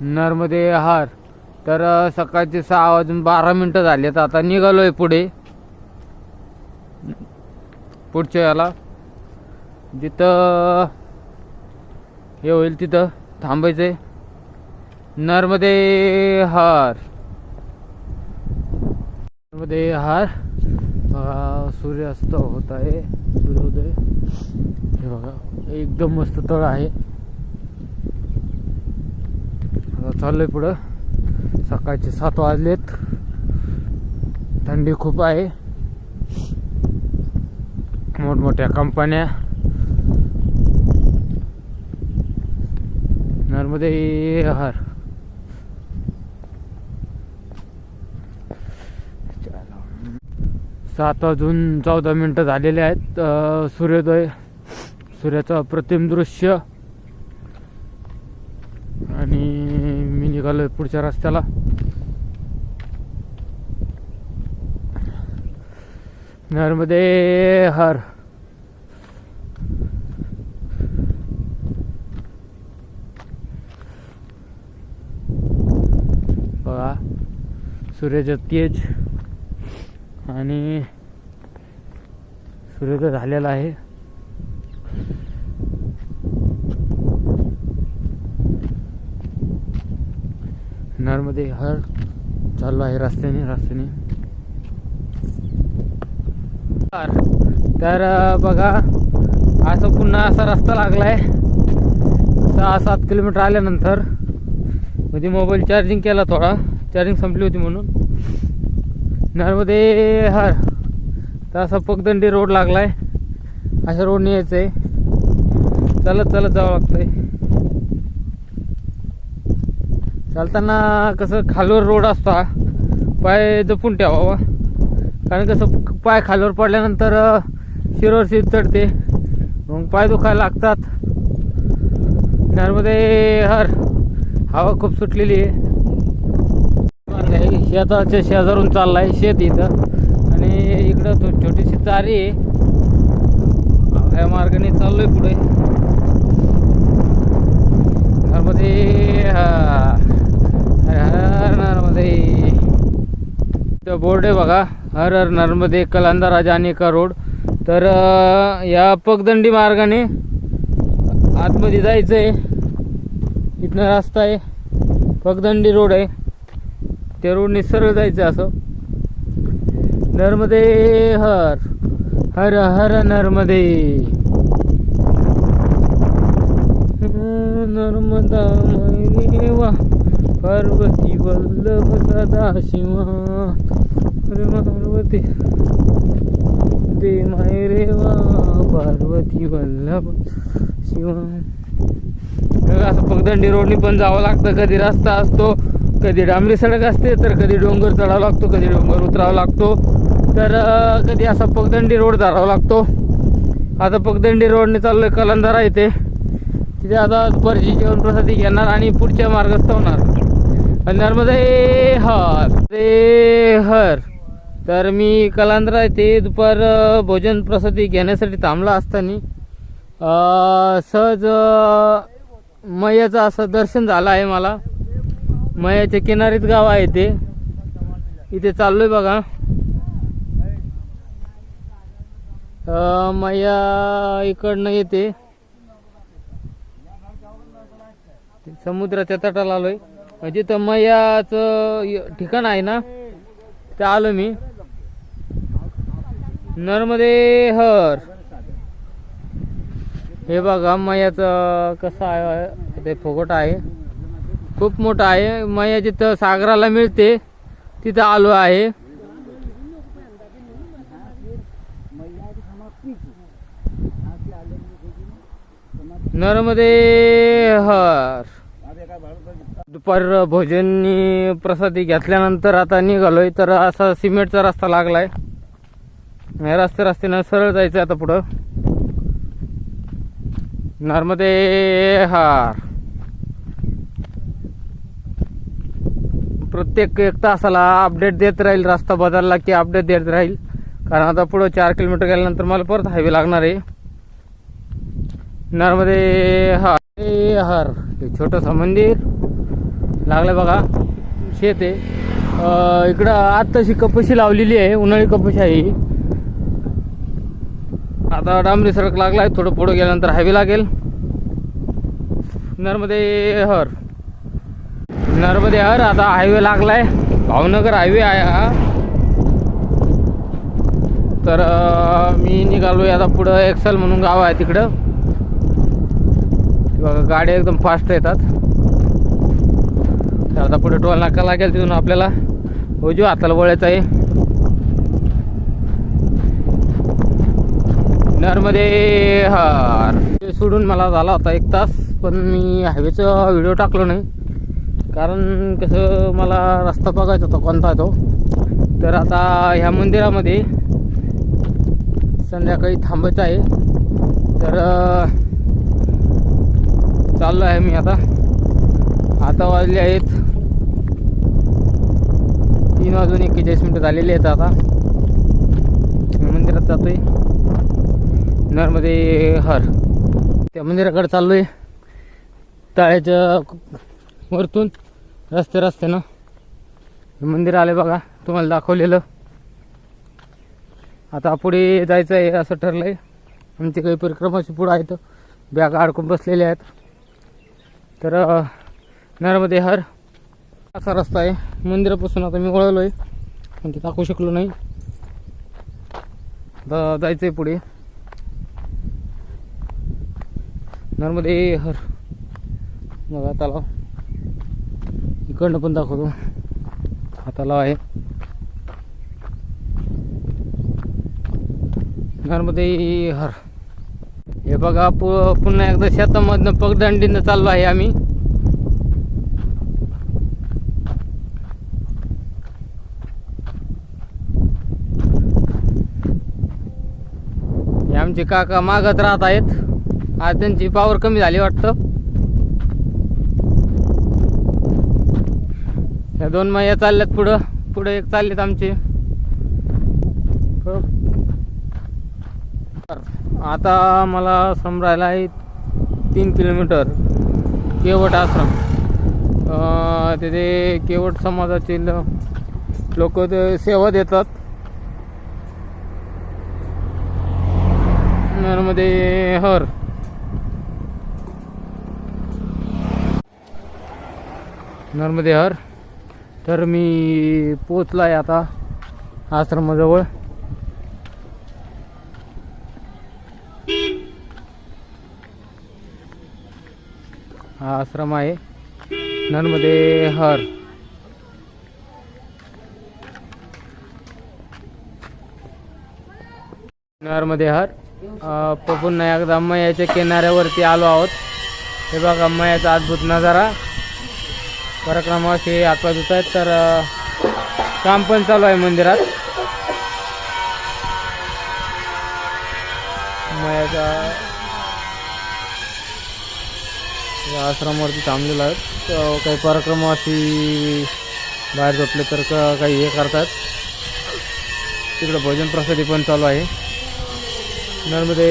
नर्मदे हार तर सकाळचे सहा वाजून बारा मिनटं झालेत. आता निघालोय पुढे. पुढच्या याला. जिथं हे होईल तिथं थांबायचंय. नर्मदे हार नर्मदे हार बघा सूर्यास्त होत आहे. सूर्योदय. हे बघा एकदम मस्त तळ आहे आता चाललोय पुढं. सकाळचे सात वाजलेत. थंडी खूप आहे. मोठमोठ्या कंपन्या. नर्मदे हार सात वाजून चौदा मिनटं झालेले आहेत. सूर्योदय सूर्याचं अप्रतिम दृश्य आणि मी निघालोय पुढच्या रस्त्याला. नर्मदे हर बघा सूर्याचं तेज आणि सूर्योदय झालेला आहे. त्यामध्ये हर चाललो आहे रस्त्याने रस्त्याने. तर बघा असं पुन्हा असा रस्ता लागलाय. सहा सात किलोमीटर आल्यानंतर म्हणजे मोबाईल चार्जिंग केला थोडा. चार्जिंग संपली होती म्हणून. नर्मदे हर. तर असा पगदंडी रोड लागलाय. अशा रोडने यायचं आहे चालत चालत जावं लागतंय. चालताना कसं खालवर रोड असता पाय जपून ठेवावा. कारण कसं पाय खालवर पडल्यानंतर अं, शिरोवर शीत चढते. मग पाय दुखायला लागतात. त्यामध्ये हर हवा खूप सुटलेली आहे. शेताच्या शेजारून चाललाय शेत इथं. आणि इकडं छोटीशी चारी आहे. या मार्गाने चाललोय पुढे नर्मदे हर हर हर नर्मदे इथं बोर्ड आहे बघा. हर हर नर्मदे कलांदा राजा अनेका रोड. तर या पगदंडी मार्गाने आतमध्ये जायचं आहे इथनं रस्ता आहे. पगदंडी रोड आहे. त्या रोडने सरळ जायचं असं. नर्मदे हर हर हर नर्मदे. नर्मदा वा. पार्वती वल्लभ सदा शिवा अरे पार्वती दे मायरेवा पार्वती वल्लभ शिवा असं पगदंडी रोडनी पण जावं लागतं कधी रस्ता असतो कधी डांबरी सडक असते तर कधी डोंगर चढावा लागतो कधी डोंगर उतरावा लागतो तर कधी असा पगदंडी रोड धरावा लागतो आता पगदंडी रोडने चाललोय कलंदरा इथे तिथे आता परजी जेवण प्रसादी घेणार आणि पुढच्या मार्गस्थ होणार नर्मदे हर रे हर. तर मी कलांद्रा येथे दुपार भोजन प्रसादी घेण्यासाठी थांबला असताना सहज मयाचं असं दर्शन झालं आहे मला. मयाच्या किनारीत गाव आहे ते. इथे चाललोय बघा. मया इकडनं येते. समुद्राच्या तटाला आलोय. म्हणजे जिथं मयाचं य- ठिकाण आहे ना ते आलो मी. नर्मदे हर हे बघा मयाचं कसं आहे ते फोगट आहे. खूप मोठं आहे. मया जिथं सागराला मिळते तिथं आलो आहे. नर्मदे हर दुपार भोजननी प्रसादी घेतल्यानंतर आता निघालोय तर असा सिमेंटचा रस्ता लागलाय. या रस्ते रस्त्यानं सरळ जायचं आता पुढं. नर्मदे हार. प्रत्येक एक तासाला अपडेट देत राहील रस्ता बदलला की अपडेट देत राहील. कारण आता पुढं चार किलोमीटर गेल्यानंतर मला परत हायवे लागणार आहे. नर्मदे हार. हे हार. हे छोटंसं मंदिर. लागलं बघा. शेत आहे. इकडं आत तशी कपशी लावलेली आहे. उन्हाळी कपशी आहे आता डांबरी सडक लागला आहे थोडं पुढं गेल्यानंतर हायवे लागेल. नर्मदे हर. नर्मदे हर आता हायवे लागलाय. भावनगर हायवे आहे हा. तर मी निघालो आता पुढं एक्सल म्हणून गाव आहे तिकडं. बघा गाड्या एकदम फास्ट येतात. तर आता पुढे टोल नाका लागेल तिथून आपल्याला. हो उजू हाताला वळायचं आहे. नरमध्ये हार. सोडून मला झाला होता एक तास पण मी हायवेचा व्हिडिओ टाकलो नाही. कारण कसं मला रस्ता बघायचा होता कोणता तो. तर आता ह्या मंदिरामध्ये संध्याकाळी थांबायचं आहे. तर चाललो आहे मी आता. आता वाजले आहेत. तीन वाजून एक्केचाळीस मिनटं झालेली आहेत आता. मी मंदिरात जातोय. नर्मदे हर. त्या मंदिराकडे चाललो आहे तळ्याच्या वरतून रस्ते रस्त्यानं. हे मंदिर आले बघा तुम्हाला दाखवलेलं. आता पुढे जायचं आहे असं ठरलं आहे आमचे काही परिक्रमाचे पुढं आहेत. बॅग अडकून बसलेले आहेत. तर नर्मदे हर. असा रस्ता आहे. मंदिरापासून आता मी वळलो आहे पण ते दाखवू शकलो नाही. आता जायचं आहे पुढे. नर्मदे हर. बघा तलाव इकडनं पण दाखवतो. हा तलाव आहे नर्मदे हर. हे बघा पु- पुन्हा एकदा शेतामधनं पगदंडीनं चाललो आहे आम्ही. आमचे काका मागत राहत आहेत. आज त्यांची पावर कमी झाली वाटतं. या दोन मैया चालल्यात पुढं. पुढे एक चाललेत आमचे. हो. आता मला आश्रम राहिला आहे तीन किलोमीटर. केवट आश्रम. तिथे केवट समाजाचे लोक ते सेवा देतात. नर्मदे हर. नर्मदे हर. तर मी पोचला आहे आता आश्रमाजवळ. हा आश्रम आहे. नर्मदे हर. नर्मदे हर. पुन्हा एकदा मयाच्या किनाऱ्यावरती आलो आहोत. हे बघा मयाचा अद्भुत नजारा. परिक्रमावासी हातपाय धुत आहेत. तर काम पण चालू आहे मंदिरात. मयाचा आश्रमावरती थांबलेला आहेत काही परिक्रमावासी बाहेर झोपले तर काही हे करतात. तिकडं भोजन प्रसादी पण चालू आहे. नर्मदे